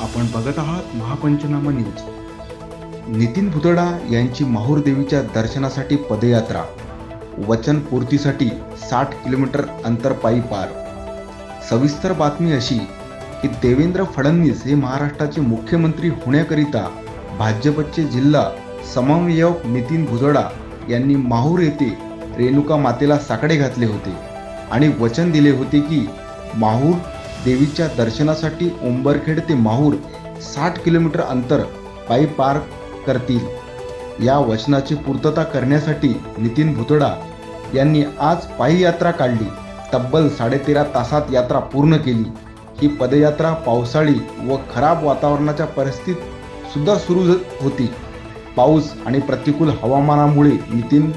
आपण बघत आहात महापंचनामा न्यूज. नितीन भुतडा यांची माहूर देवीच्या दर्शनासाठी पदयात्रा. वचन पूर्तीसाठी साठ किलोमीटर अंतर पायी पार. सविस्तर बातमी अशी की देवेंद्र फडणवीस हे महाराष्ट्राचे मुख्यमंत्री होण्याकरिता भाजपचे जिल्हा समन्वयक नितीन भुजडा यांनी माहूर येथे रेणुका मातेला साकडे घातले होते आणि वचन दिले होते की माहूर देवीच्या दर्शनासाठी उंबरखेड ते माहूर साठ किलोमीटर अंतर पायी पार करतील. या वचनाची पूर्तता करण्यासाठी नितीन भुतडा यांनी आज पायी यात्रा काढली. तब्बल साडेतेरा तासात यात्रा पूर्ण केली. ही पदयात्रा पावसाळी व खराब वातावरणाच्या परिस्थितीत सुद्धा सुरू होती. पाऊस आणि प्रतिकूल हवामानामुळे नितीन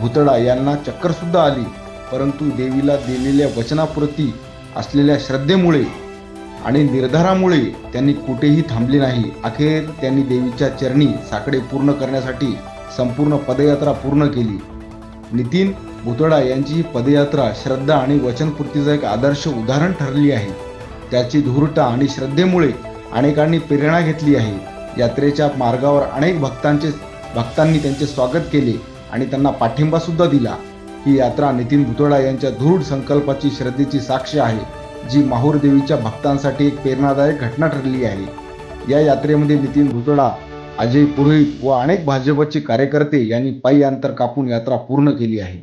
भुतडा यांना चक्करसुद्धा आली. परंतु देवीला दिलेल्या वचनापुरती असलेल्या श्रद्धेमुळे आणि निर्धारामुळे त्यांनी कुठेही थांबले नाही. अखेर त्यांनी देवीच्या चरणी साकडे पूर्ण करण्यासाठी संपूर्ण पदयात्रा पूर्ण केली. नितीन भुतडा यांची ही पदयात्रा श्रद्धा आणि वचनपूर्तीचं एक आदर्श उदाहरण ठरली आहे. त्याची धूर्ता आणि श्रद्धेमुळे अनेकांनी प्रेरणा घेतली आहे. यात्रेच्या मार्गावर अनेक भक्तांचे भक्तांनी त्यांचे स्वागत केले आणि त्यांना पाठिंबासुद्धा दिला. ही यात्रा नितीन भुतोडा यांच्या दृढ संकल्पाची श्रद्धेची साक्ष आहे जी माहूर देवीच्या भक्तांसाठी एक प्रेरणादायक घटना ठरली आहे. या यात्रेमध्ये नितीन भुतोडा अजय पुरोहित व अनेक भाजपचे कार्यकर्ते यांनी पायी अंतर कापून यात्रा पूर्ण केली आहे.